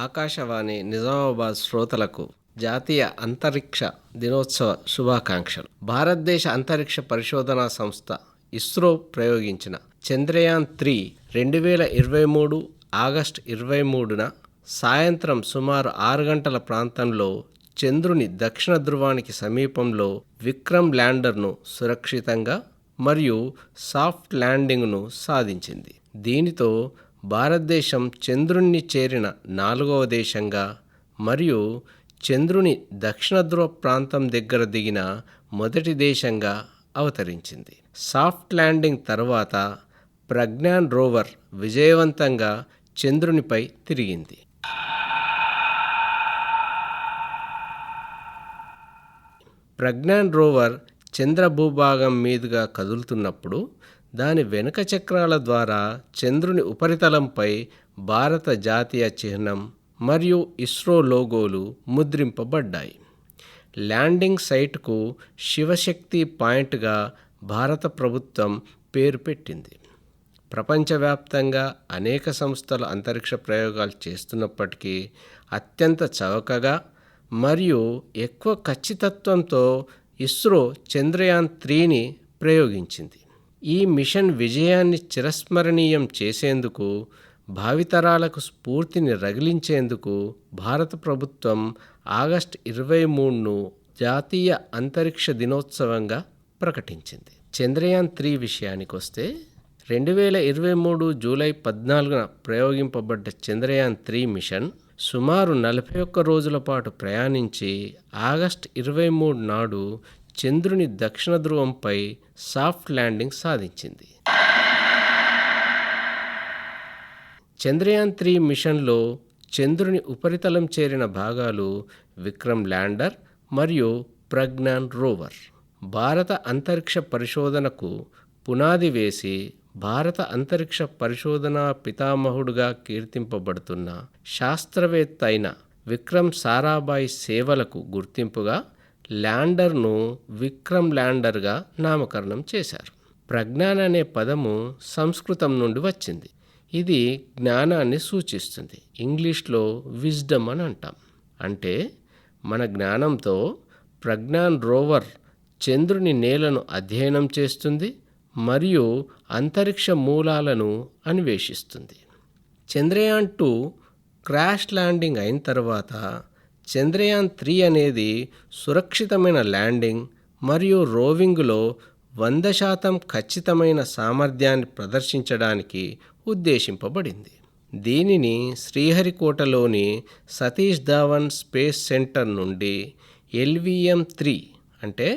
ఆకాశవాణి నిజామాబాద్ శ్రోతలకు జాతీయ అంతరిక్ష దినోత్సవ శుభాకాంక్షలు. భారతదేశ అంతరిక్ష పరిశోధనా సంస్థ ఇస్రో ప్రయోగించిన చంద్రయాన్ త్రీ రెండు వేల ఇరవై మూడు ఆగస్టు ఇరవై మూడున సాయంత్రం సుమారు ఆరు గంటల ప్రాంతంలో చంద్రుని దక్షిణ ధృవానికి సమీపంలో విక్రమ్ ల్యాండర్ను సురక్షితంగా మరియు సాఫ్ట్ ల్యాండింగ్ను సాధించింది. దీనితో భారతదేశం చంద్రుణ్ణి చేరిన నాలుగవ దేశంగా మరియు చంద్రుని దక్షిణ ధ్రువ ప్రాంతం దగ్గర దిగిన మొదటి దేశంగా అవతరించింది. సాఫ్ట్ ల్యాండింగ్ తర్వాత ప్రజ్ఞాన్ రోవర్ విజయవంతంగా చంద్రునిపై తిరిగింది. ప్రజ్ఞాన్ రోవర్ చంద్ర భూభాగం మీదుగా కదులుతున్నప్పుడు దాని వెనుక చక్రాల ద్వారా చంద్రుని ఉపరితలంపై భారత జాతీయ చిహ్నం మరియు ఇస్రో లోగోలు ముద్రింపబడ్డాయి. ల్యాండింగ్ సైట్కు శివశక్తి పాయింట్గా భారత ప్రభుత్వం పేరు పెట్టింది. ప్రపంచవ్యాప్తంగా అనేక సంస్థలు అంతరిక్ష ప్రయోగాలు చేస్తున్నప్పటికీ అత్యంత చవకగా మరియు ఎక్కువ ఖచ్చితత్వంతో ఇస్రో చంద్రయాన్ త్రీని ప్రయోగించింది. ఈ మిషన్ విజయాన్ని చిరస్మరణీయం చేసేందుకు భావితరాలకు స్ఫూర్తిని రగిలించేందుకు భారత ప్రభుత్వం ఆగస్ట్ ఇరవై మూడును జాతీయ అంతరిక్ష దినోత్సవంగా ప్రకటించింది. చంద్రయాన్ త్రీ విషయానికి వస్తే రెండు వేల ఇరవై మూడు జూలై పద్నాలుగున ప్రయోగింపబడ్డ చంద్రయాన్ త్రీ మిషన్ సుమారు నలభై ఒక్క రోజుల పాటు ప్రయాణించి ఆగస్ట్ ఇరవై మూడు నాడు చంద్రుని దక్షిణ ధ్రువంపై సాఫ్ట్ ల్యాండింగ్ సాధించింది. చంద్రయాన్ త్రీ మిషన్లో చంద్రుని ఉపరితలం చేరిన భాగాలు విక్రమ్ ల్యాండర్ మరియు ప్రజ్ఞాన్ రోవర్. భారత అంతరిక్ష పరిశోధనకు పునాది వేసి భారత అంతరిక్ష పరిశోధనా పితామహుడుగా కీర్తింపబడుతున్న శాస్త్రవేత్త అయిన విక్రమ్ సారాభాయ్ సేవలకు గుర్తింపుగా ల్యాండర్ను విక్రమ్ ల్యాండర్గా నామకరణం చేశారు. ప్రజ్ఞాన్ అనే పదము సంస్కృతం నుండి వచ్చింది. ఇది జ్ఞానాన్ని సూచిస్తుంది. ఇంగ్లీష్లో విజ్డమ్ అని అంటాం. అంటే మన జ్ఞానంతో ప్రజ్ఞాన్ రోవర్ చంద్రుని నేలను అధ్యయనం చేస్తుంది మరియు అంతరిక్ష మూలాలను అన్వేషిస్తుంది. చంద్రయాన్ టూ క్రాష్ ల్యాండింగ్ అయిన తర్వాత చంద్రయాన్ త్రీ అనేది సురక్షితమైన ల్యాండింగ్ మరియు రోవింగ్లో వంద శాతం ఖచ్చితమైన సామర్థ్యాన్ని ప్రదర్శించడానికి ఉద్దేశింపబడింది. దీనిని శ్రీహరికోటలోని సతీష్ ధావన్ స్పేస్ సెంటర్ నుండి ఎల్విఎం త్రీ అంటే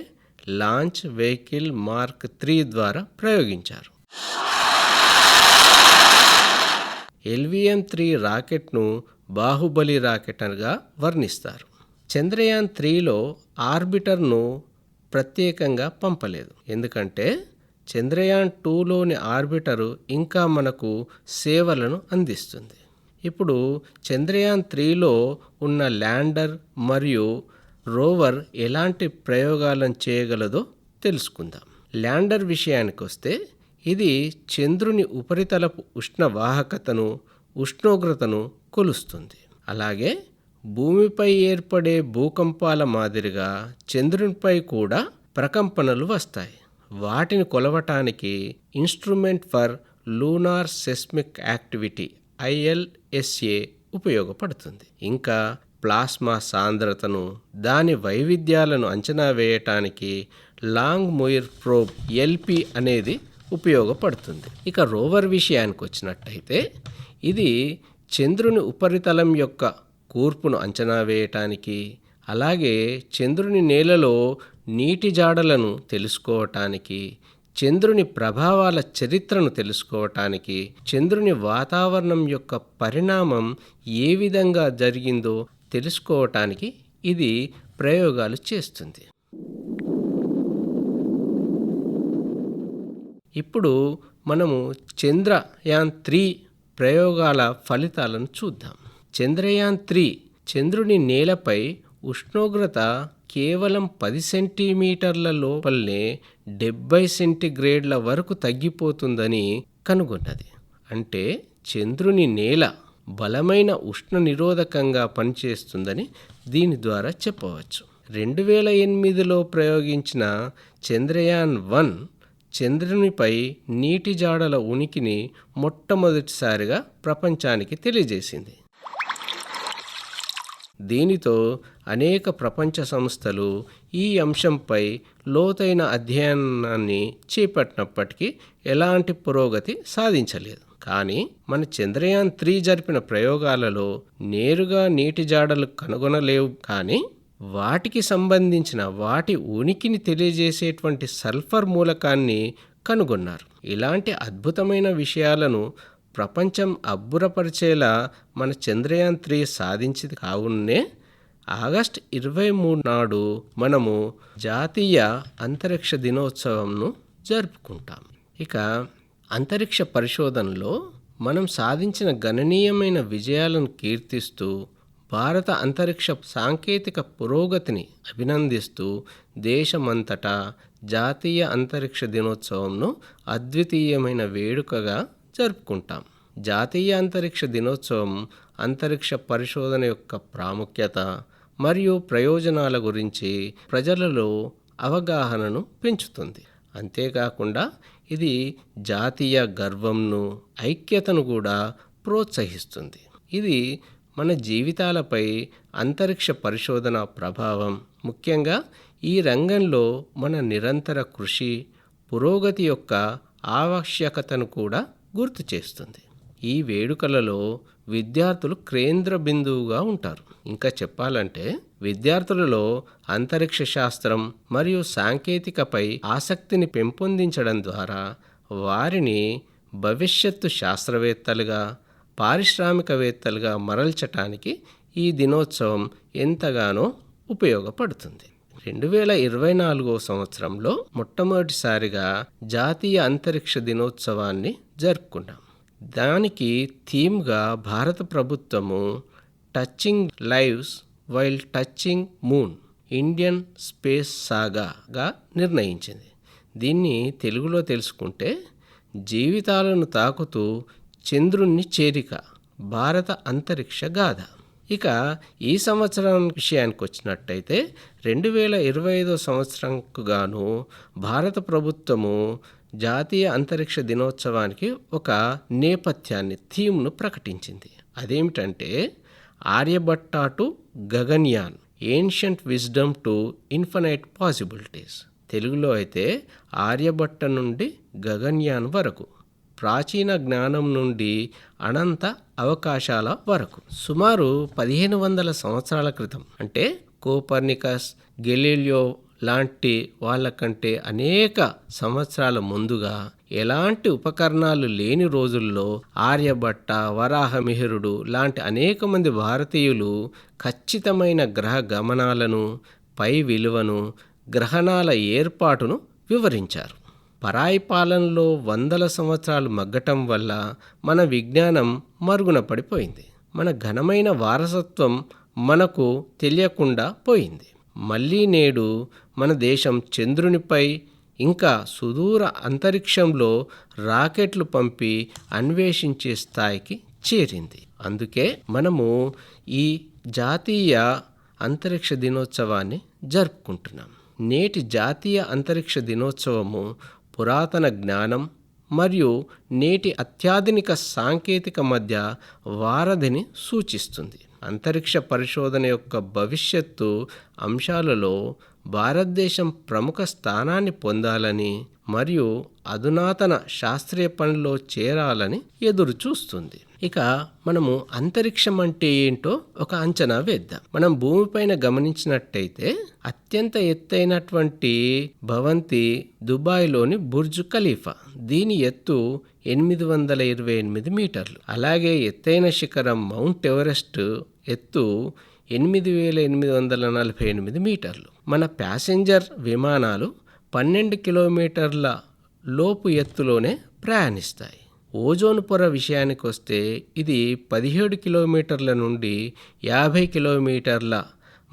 లాంచ్ వెహికల్ మార్క్ త్రీ ద్వారా ప్రయోగించారు. ఎల్విఎం త్రీ రాకెట్ను బాహుబలి రాకెటర్గా వర్ణిస్తారు. చంద్రయాన్ త్రీలో ఆర్బిటర్ను ప్రత్యేకంగా పంపలేదు. ఎందుకంటే చంద్రయాన్ టూలోని ఆర్బిటరు ఇంకా మనకు సేవలను అందిస్తుంది. ఇప్పుడు చంద్రయాన్ త్రీలో ఉన్న ల్యాండర్ మరియు రోవర్ ఎలాంటి ప్రయోగాలను చేయగలదో తెలుసుకుందాం. ల్యాండర్ విషయానికి వస్తే ఇది చంద్రుని ఉపరితలపు ఉష్ణవాహకతను ఉష్ణోగ్రతను కొలుస్తుంది. అలాగే భూమిపై ఏర్పడే భూకంపాల మాదిరిగా చంద్రునిపై కూడా ప్రకంపనలు వస్తాయి. వాటిని కొలవటానికి instrument for lunar seismic activity ILSA ఉపయోగపడుతుంది. ఇంకా ప్లాస్మా సాంద్రతను దాని వైవిధ్యాలను అంచనా వేయటానికి లాంగ్ మొయిర్ ప్రోబ్ ఎల్పి అనేది ఉపయోగపడుతుంది. ఇక రోవర్ విషయానికి వచ్చినట్టయితే ఇది చంద్రుని ఉపరితలం యొక్క కూర్పును అంచనా వేయటానికి అలాగే చంద్రుని నేలలో నీటి జాడలను తెలుసుకోవటానికి చంద్రుని ప్రభావాల చరిత్రను తెలుసుకోవటానికి చంద్రుని వాతావరణం యొక్క పరిణామం ఏ విధంగా జరిగిందో తెలుసుకోవటానికి ఇది ప్రయోగాలు చేస్తుంది. ఇప్పుడు మనము చంద్రయాన్ త్రీ ప్రయోగాల ఫలితాలను చూద్దాం. చంద్రయాన్ త్రీ చంద్రుని నేలపై ఉష్ణోగ్రత కేవలం పది సెంటీమీటర్ల లోపలనే డెబ్బై సెంటీగ్రేడ్ల వరకు తగ్గిపోతుందని కనుగొన్నది. అంటే చంద్రుని నేల బలమైన ఉష్ణ నిరోధకంగా పనిచేస్తుందని దీని ద్వారా చెప్పవచ్చు. రెండు వేల ఎనిమిదిలో ప్రయోగించిన చంద్రయాన్ వన్ చంద్రునిపై నీటి జాడల ఉనికిని మొట్టమొదటిసారిగా ప్రపంచానికి తెలియజేసింది. దీనితో అనేక ప్రపంచ సంస్థలు ఈ అంశంపై లోతైన అధ్యయనాన్ని చేపట్టినప్పటికీ ఎలాంటి పురోగతి సాధించలేదు. కానీ మన చంద్రయాన్ త్రీ జరిపిన ప్రయోగాలలో నేరుగా నీటి జాడలు కనుగొనలేవు కానీ వాటికి సంబంధించిన వాటి ఉనికిని తెలియజేసేటువంటి సల్ఫర్ మూలకాన్ని కనుగొన్నారు. ఇలాంటి అద్భుతమైన విషయాలను ప్రపంచం అబ్బురపరిచేలా మన చంద్రయాన్ త్రీ సాధించింది కావున్నే ఆగస్ట్ ఇరవై మూడు నాడు మనము జాతీయ అంతరిక్ష దినోత్సవంను జరుపుకుంటాం. ఇక అంతరిక్ష పరిశోధనలో మనం సాధించిన గణనీయమైన విజయాలను కీర్తిస్తూ భారత అంతరిక్ష సాంకేతిక పురోగతిని అభినందిస్తూ దేశమంతటా జాతీయ అంతరిక్ష దినోత్సవంను అద్వితీయమైన వేడుకగా జరుపుకుంటాం. జాతీయ అంతరిక్ష దినోత్సవం అంతరిక్ష పరిశోధన యొక్క ప్రాముఖ్యత మరియు ప్రయోజనాల గురించి ప్రజలలో అవగాహనను పెంచుతుంది. అంతేకాకుండా ఇది జాతీయ గర్వంను ఐక్యతను కూడా ప్రోత్సహిస్తుంది. ఇది మన జీవితాలపై అంతరిక్ష పరిశోధన ప్రభావం. ముఖ్యంగా ఈ రంగంలో మన నిరంతర కృషి పురోగతి యొక్క ఆవశ్యకతను కూడా గుర్తు చేస్తుంది. ఈ వేడుకలలో విద్యార్థులు కేంద్ర బిందువుగా ఉంటారు. ఇంకా చెప్పాలంటే విద్యార్థులలో అంతరిక్ష శాస్త్రం మరియు సాంకేతికపై ఆసక్తిని పెంపొందించడం ద్వారా వారిని భవిష్యత్తు శాస్త్రవేత్తలుగా పారిశ్రామికవేత్తలుగా మరల్చటానికి ఈ దినోత్సవం ఎంతగానో ఉపయోగపడుతుంది. రెండు వేల ఇరవై నాలుగో సంవత్సరంలో మొట్టమొదటిసారిగా జాతీయ అంతరిక్ష దినోత్సవాన్ని జరుపుకున్నాం. దానికి థీమ్గా భారత ప్రభుత్వము touching lives while touching moon Indian space సాగాగా నిర్ణయించింది. దీన్ని తెలుగులో తెలుసుకుంటే జీవితాలను తాకుతూ చంద్రుణ్ణి చేరిక భారత అంతరిక్ష గాథ. ఇక ఈ సంవత్సరం విషయానికి వచ్చినట్టయితే రెండు వేల ఇరవై ఐదో సంవత్సరంకు గాను భారత ప్రభుత్వము జాతీయ అంతరిక్ష దినోత్సవానికి ఒక నేపథ్యాన్ని థీమ్ను ప్రకటించింది. అదేమిటంటే Aryabhata to Gaganyaan ancient wisdom to infinite possibilities. తెలుగులో అయితే ఆర్యభట్ట నుండి గగన్యాన్ వరకు. ప్రాచీన జ్ఞానం నుండి అనంత అవకాశాల వరకు. సుమారు పదిహేను వందల సంవత్సరాల క్రితం. అంటే కోపర్నికస్ గెలీలియో లాంటి వాళ్ళకంటే అనేక సంవత్సరాల ముందుగా ఎలాంటి ఉపకరణాలు లేని రోజుల్లో ఆర్యభట్ట వరాహమిహిరుడు లాంటి అనేక మంది భారతీయులు ఖచ్చితమైన గ్రహ గమనాలను పై విలువను గ్రహణాల ఏర్పాటును వివరించారు. పరాయి పాలనలో వందల సంవత్సరాలు మగ్గటం వల్ల మన విజ్ఞానం మరుగున పడిపోయింది. మన ఘనమైన వారసత్వం మనకు తెలియకుండా పోయింది. మళ్ళీ నేడు మన దేశం చంద్రునిపై ఇంకా సుదూర అంతరిక్షంలో రాకెట్లు పంపి అన్వేషించే స్థాయికి చేరింది. అందుకే మనము ఈ జాతీయ అంతరిక్ష దినోత్సవాన్ని జరుపుకుంటున్నాం. నేటి జాతీయ అంతరిక్ష దినోత్సవము పురాతన జ్ఞానం మరియు నేటి అత్యాధునిక సాంకేతిక మధ్య వారధిని సూచిస్తుంది. అంతరిక్ష పరిశోధన యొక్క భవిష్యత్తు అంశాలలో భారతదేశం ప్రముఖ స్థానాన్ని పొందాలని మరియు అధునాతన శాస్త్రీయ పనిలో చేరాలని ఎదురు చూస్తుంది ఇక మనము అంతరిక్షం అంటే ఏంటో ఒక అంచనా వేద్దాం. మనం భూమిపైన గమనించినట్టయితే అత్యంత ఎత్తైనటువంటి భవంతి దుబాయ్లోని బుర్జ్ ఖలీఫా. దీని ఎత్తు ఎనిమిది వందల ఇరవై ఎనిమిది మీటర్లు. అలాగే ఎత్తైన శిఖరం మౌంట్ ఎవరెస్ట్ ఎత్తు ఎనిమిది వేల ఎనిమిది వందల నలభై ఎనిమిది మీటర్లు. మన ప్యాసింజర్ విమానాలు పన్నెండు కిలోమీటర్ల లోపు ఎత్తులోనే ప్రయాణిస్తాయి. ఓజోన్ పొర విషయానికి వస్తే ఇది పదిహేడు కిలోమీటర్ల నుండి యాభై కిలోమీటర్ల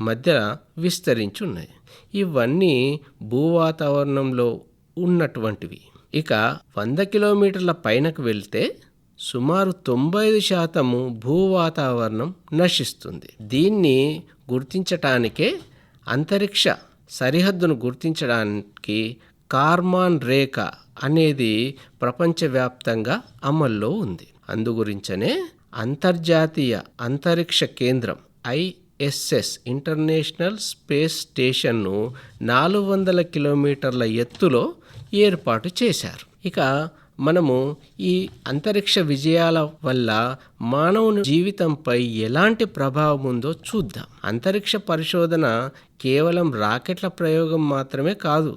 మధ్య విస్తరించి ఉన్నాయి ఇవన్నీ భూవాతావరణంలో ఉన్నటువంటివి. ఇక వంద కిలోమీటర్ల పైనకు వెళ్తే సుమారు తొంభై ఐదు శాతము భూ వాతావరణం నశిస్తుంది. దీన్ని గుర్తించటానికే అంతరిక్ష సరిహద్దును గుర్తించడానికి కార్మాన్ రేఖ అనేది ప్రపంచవ్యాప్తంగా అమల్లో ఉంది. అందుగురించనే అంతర్జాతీయ అంతరిక్ష కేంద్రం ఐఎస్ఎస్ ఇంటర్నేషనల్ స్పేస్ స్టేషన్ను నాలుగు వందల కిలోమీటర్ల ఎత్తులో ఏర్పాటు చేశారు. ఇక మనము ఈ అంతరిక్ష విజయాల వల్ల మానవుని జీవితంపై ఎలాంటి ప్రభావం ఉందో చూద్దాం. అంతరిక్ష పరిశోధన కేవలం రాకెట్ల ప్రయోగం మాత్రమే కాదు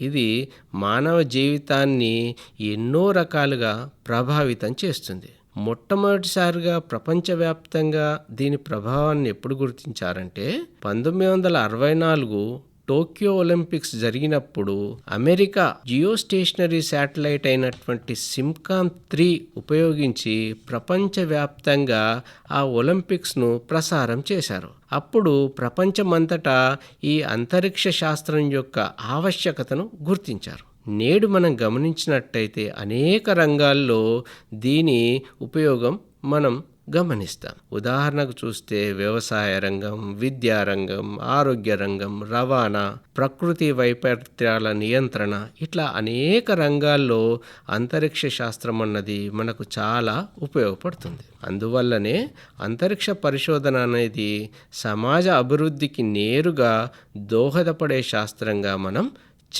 ఇది మానవ జీవితాన్ని ఎన్నో రకాలుగా ప్రభావితం చేస్తుంది. మొట్టమొదటిసారిగా ప్రపంచవ్యాప్తంగా దీని ప్రభావాన్ని ఎప్పుడు గుర్తించారంటే పంతొమ్మిది వందల అరవై నాలుగు టోక్యో ఒలింపిక్స్ జరిగినప్పుడు అమెరికా జియో స్టేషనరీ శాటిలైట్ అయినటువంటి సిమ్కాన్ త్రీ ఉపయోగించి ప్రపంచవ్యాప్తంగా ఆ ఒలింపిక్స్ను ప్రసారం చేశారు. అప్పుడు ప్రపంచమంతటా ఈ అంతరిక్ష శాస్త్రం యొక్క ఆవశ్యకతను గుర్తించారు. నేడు మనం గమనించినట్టయితే అనేక రంగాల్లో దీని ఉపయోగం మనం గమనిస్తాం. ఉదాహరణకు చూస్తే వ్యవసాయ రంగం విద్యారంగం ఆరోగ్య రంగం రవాణా ప్రకృతి వైపరీత్యాల నియంత్రణ ఇట్లా అనేక రంగాల్లో అంతరిక్ష శాస్త్రం అన్నది మనకు చాలా ఉపయోగపడుతుంది. అందువల్లనే అంతరిక్ష పరిశోధన అనేది సమాజ అభివృద్ధికి నేరుగా దోహదపడే శాస్త్రంగా మనం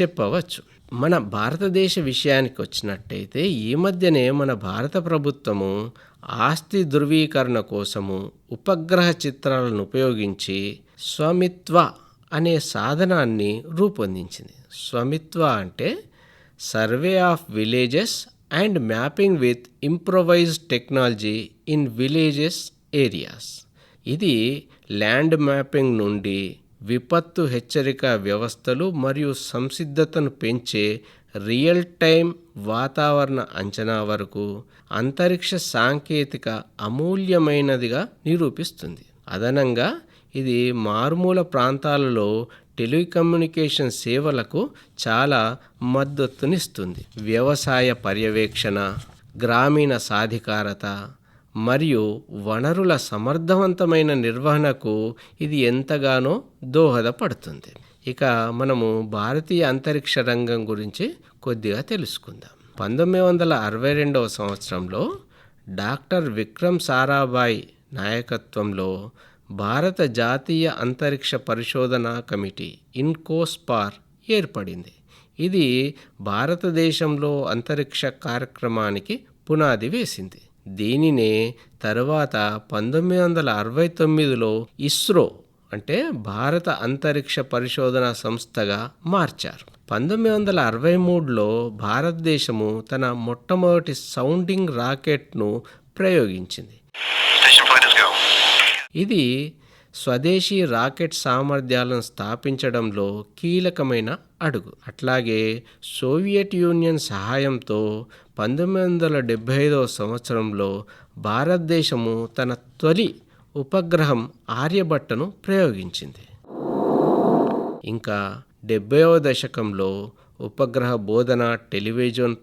చెప్పవచ్చు. మన భారతదేశ విషయానికి వచ్చినట్టయితే ఈ మధ్యనే మన భారత ప్రభుత్వము ఆస్తి ధృవీకరణ కోసము ఉపగ్రహ చిత్రాలను ఉపయోగించి స్వమిత్వ అనే సాధనాన్ని రూపొందించింది. స్వమిత్వ అంటే survey of villages and mapping with improvise technology in villages areas. ఇది ల్యాండ్ మ్యాపింగ్ నుండి విపత్తు హెచ్చరిక వ్యవస్థలు మరియు సంసిద్ధతను పెంచే రియల్ టైం వాతావరణ అంచనా వరకు అంతరిక్ష సాంకేతిక అమూల్యమైనదిగా నిరూపిస్తుంది. అదనంగా ఇది మారుమూల ప్రాంతాలలో టెలికమ్యూనికేషన్ సేవలకు చాలా మద్దతునిస్తుంది. వ్యవసాయ పర్యవేక్షణ గ్రామీణ సాధికారత మరియు వనరుల సమర్థవంతమైన నిర్వహణకు ఇది ఎంతగానో దోహదపడుతుంది. ఇక మనము భారతీయ అంతరిక్ష రంగం గురించి కొద్దిగా తెలుసుకుందాం. పంతొమ్మిది వందల అరవై రెండవ సంవత్సరంలో డాక్టర్ విక్రమ్ సారాభాయ్ నాయకత్వంలో భారత జాతీయ అంతరిక్ష పరిశోధన కమిటీ ఇన్కోస్పార్ ఏర్పడింది. ఇది భారతదేశంలో అంతరిక్ష కార్యక్రమానికి పునాది వేసింది. దీనినే తరువాత పంతొమ్మిది వందల అరవై తొమ్మిదిలో ఇస్రో అంటే భారత అంతరిక్ష పరిశోధన సంస్థగా మార్చారు. పంతొమ్మిది వందల అరవై మూడులో భారతదేశము తన మొట్టమొదటి సౌండింగ్ రాకెట్ను ప్రయోగించింది. ఇది స్వదేశీ రాకెట్ సామర్థ్యాలను స్థాపించడంలో కీలకమైన అడుగు. అట్లాగే సోవియట్ యూనియన్ సహాయంతో పంతొమ్మిది వందల డెబ్భై ఐదవ సంవత్సరంలో భారతదేశము తన తొలి ఉపగ్రహం ఆర్యభట్టను ప్రయోగించింది. ఇంకా డెబ్బైవ దశకంలో ఉపగ్రహ బోధన టెలివిజన్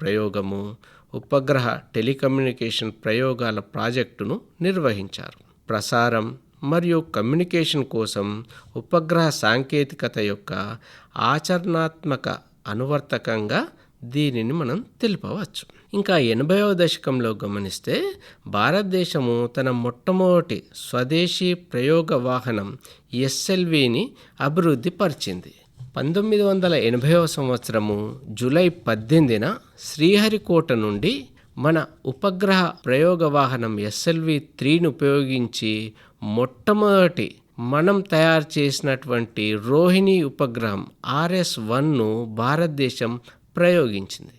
ప్రయోగము ఉపగ్రహ టెలికమ్యూనికేషన్ ప్రయోగాల ప్రాజెక్టును నిర్వహించారు. ప్రసారం మరియు కమ్యూనికేషన్ కోసం ఉపగ్రహ సాంకేతికత యొక్క ఆచరణాత్మక అనువర్తకంగా దీనిని మనం తెలుపవచ్చు. ఇంకా ఎనభైవ దశకంలో గమనిస్తే భారతదేశము తన మొట్టమొదటి స్వదేశీ ప్రయోగ వాహనం ఎస్ఎల్విని అభివృద్ధి పరిచింది. పంతొమ్మిది వందల ఎనభైవ సంవత్సరము జూలై పద్దెనిమిదిన శ్రీహరికోట నుండి మన ఉపగ్రహ ప్రయోగ వాహనం ఎస్ఎల్వి త్రీని ఉపయోగించి మొట్టమొదటి మనం తయారు చేసినటువంటి రోహిణి ఉపగ్రహం ఆర్ఎస్ వన్ను భారతదేశం ప్రయోగించింది.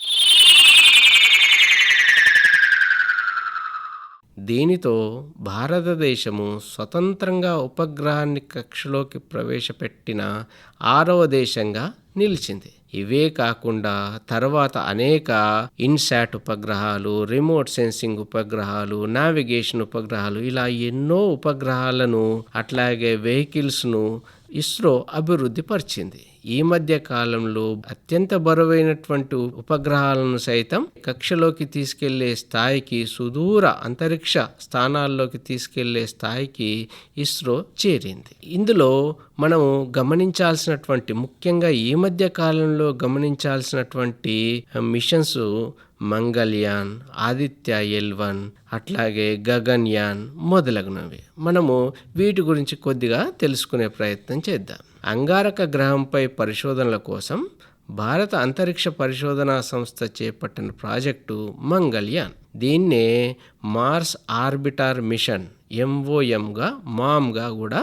దీనితో భారతదేశము స్వతంత్రంగా ఉపగ్రహాన్ని కక్షలోకి ప్రవేశపెట్టిన ఆరవ దేశంగా నిలిచింది. ఇవే కాకుండా తర్వాత అనేక ఇన్సాట్ ఉపగ్రహాలు రిమోట్ సెన్సింగ్ ఉపగ్రహాలు నావిగేషన్ ఉపగ్రహాలు ఇలా ఎన్నో ఉపగ్రహాలను అట్లాగే వెహికల్స్ను ఇస్రో అభివృద్ధి పరిచింది. ఈ మధ్య కాలంలో అత్యంత బరువైనటువంటి ఉపగ్రహాలను సైతం కక్షలోకి తీసుకెళ్ళే స్థాయికి సుదూర అంతరిక్ష స్థానాల్లోకి తీసుకెళ్ళే స్థాయికి ఇస్రో చేరింది. ఇందులో మనము గమనించాల్సినటువంటి ముఖ్యంగా ఈ మధ్య కాలంలో గమనించాల్సినటువంటి missions Mangalyaan Aditya L one అట్లాగే గగన్యాన్ మొదలగునవి. మనము వీటి గురించి కొద్దిగా తెలుసుకునే ప్రయత్నం చేద్దాం. అంగారక గ్రహంపై పరిశోధనల కోసం భారత అంతరిక్ష పరిశోధనా సంస్థ చేపట్టిన ప్రాజెక్టు మంగళ్యాన్. దీన్నే మార్స్ ఆర్బిటార్ మిషన్ ఎంఓఎంగా మామ్గా కూడా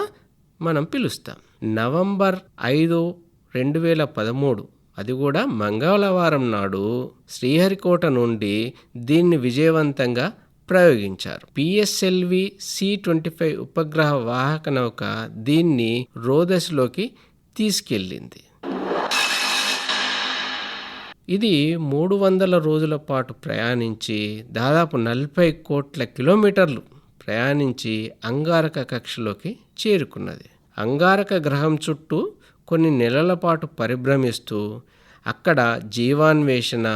మనం పిలుస్తాం. నవంబర్ ఐదు రెండు వేల పదమూడు అది కూడా మంగళవారం నాడు శ్రీహరికోట నుండి దీన్ని విజయవంతంగా ప్రయోగించారు. పిఎస్ఎల్వి సి ట్వంటీ ఫైవ్ ఉపగ్రహ వాహక నౌక దీన్ని రోదస్లోకి తీసుకెళ్ళింది. ఇది మూడు వందల రోజుల పాటు ప్రయాణించి దాదాపు నలభై కోట్ల కిలోమీటర్లు ప్రయాణించి అంగారక కక్షలోకి చేరుకున్నది. అంగారక గ్రహం చుట్టూ కొన్ని నెలల పాటు పరిభ్రమిస్తూ అక్కడ జీవాన్వేషణ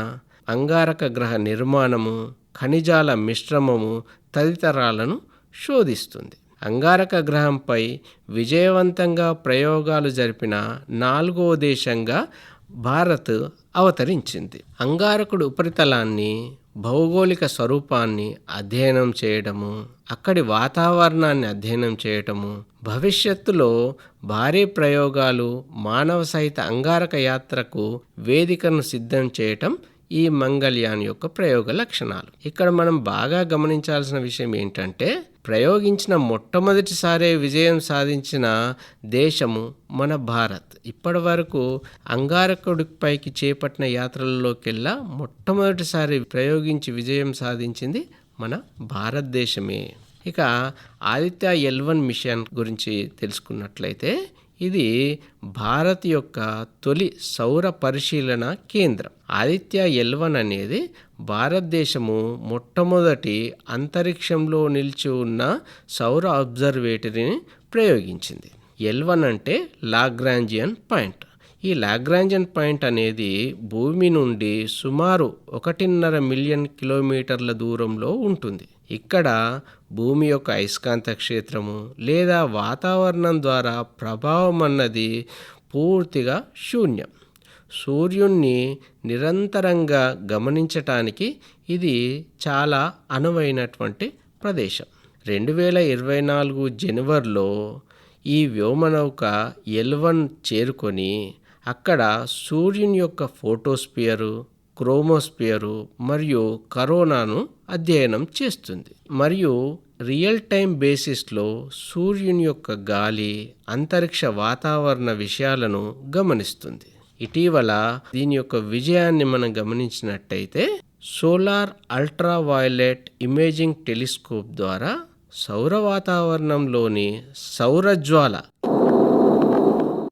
అంగారక గ్రహ నిర్మాణము ఖనిజాల మిశ్రమము తదితరాలను శోధిస్తుంది. అంగారక గ్రహంపై విజయవంతంగా ప్రయోగాలు జరిపిన నాలుగో దేశంగా భారత్ అవతరించింది. అంగారకుడు ఉపరితలాన్ని భౌగోళిక స్వరూపాన్ని అధ్యయనం చేయడము అక్కడి వాతావరణాన్ని అధ్యయనం చేయటము భవిష్యత్తులో భారీ ప్రయోగాలు మానవ సహిత అంగారక యాత్రకు వేదికను సిద్ధం చేయటం ఈ మంగళయాన్ యొక్క ప్రయోగ లక్షణాలు. ఇక్కడ మనం బాగా గమనించాల్సిన విషయం ఏంటంటే ప్రయోగించిన మొట్టమొదటిసారే విజయం సాధించిన దేశము మన భారత్. ఇప్పటి వరకు అంగారకుడిపైకి చేపట్టిన యాత్రలలోకెల్లా మొట్టమొదటిసారి ప్రయోగించి విజయం సాధించింది మన భారతదేశమే. ఇక ఆదిత్య ఎల్ వన్ మిషన్ గురించి తెలుసుకున్నట్లయితే ఇది భారత్ యొక్క తొలి సౌర పరిశీలన కేంద్రం. ఆదిత్య ఎల్వన్ అనేది భారతదేశము మొట్టమొదటి అంతరిక్షంలో నిలిచి ఉన్న సౌర అబ్జర్వేటరీని ప్రయోగించింది. ఎల్వన్ అంటే లాగ్రాంజియన్ పాయింట్. ఈ లాగ్రాంజియన్ పాయింట్ అనేది భూమి నుండి సుమారు ఒకటిన్నర మిలియన్ కిలోమీటర్ల దూరంలో ఉంటుంది. ఇక్కడ భూమి యొక్క అయస్కాంత క్షేత్రము లేదా వాతావరణం ద్వారా ప్రభావం అన్నది పూర్తిగా శూన్యం. సూర్యుణ్ణి నిరంతరంగా గమనించటానికి ఇది చాలా అనువైనటువంటి ప్రదేశం. రెండు వేల ఇరవై నాలుగు జనవరిలో ఈ వ్యోమనౌక ఎల్వన్ చేరుకొని అక్కడ సూర్యుని యొక్క ఫోటోస్పియరు క్రోమోస్పియరు మరియు కరోనాను అధ్యయనం చేస్తుంది. మరియు రియల్ టైం బేసిస్లో సూర్యుని యొక్క గాలి అంతరిక్ష వాతావరణ విషయాలను గమనిస్తుంది. ఇటీవల దీని యొక్క విజయాన్ని మనం గమనించినట్టయితే solar ultra violet imaging telescope ద్వారా సౌర వాతావరణంలోని సౌరజ్వాల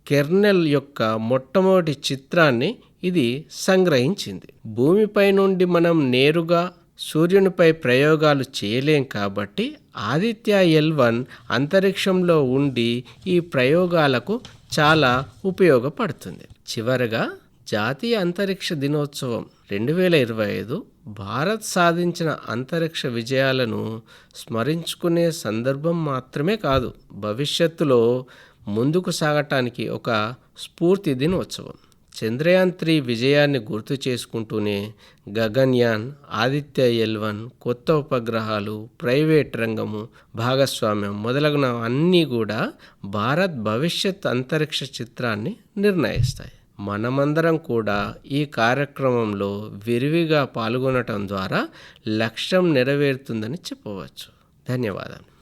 కెర్నెల్ యొక్క మొట్టమొదటి చిత్రాన్ని ఇది సంగ్రహించింది. భూమిపై నుండి మనం నేరుగా సూర్యునిపై ప్రయోగాలు చేయలేం కాబట్టి ఆదిత్య ఎల్ వన్ అంతరిక్షంలో ఉండి ఈ ప్రయోగాలకు చాలా ఉపయోగపడుతుంది. చివరగా జాతీయ అంతరిక్ష దినోత్సవం రెండు వేల ఇరవై ఐదు భారత్ సాధించిన అంతరిక్ష విజయాలను స్మరించుకునే సందర్భం మాత్రమే కాదు భవిష్యత్తులో ముందుకు సాగటానికి ఒక స్ఫూర్తి దినోత్సవం. చంద్రయాన్ త్రీ విజయాన్ని గుర్తు చేసుకుంటూనే గగన్యాన్ ఆదిత్య ఎల్వన్ కొత్త ఉపగ్రహాలు ప్రైవేట్ రంగము భాగస్వామ్యం మొదలగున అన్నీ కూడా భారత్ భవిష్యత్ అంతరిక్ష చిత్రాన్ని నిర్ణయిస్తాయి. మనమందరం కూడా ఈ కార్యక్రమంలో విరివిగా పాల్గొనటం ద్వారా లక్ష్యం నెరవేరుతుందని చెప్పవచ్చు. ధన్యవాదాలు.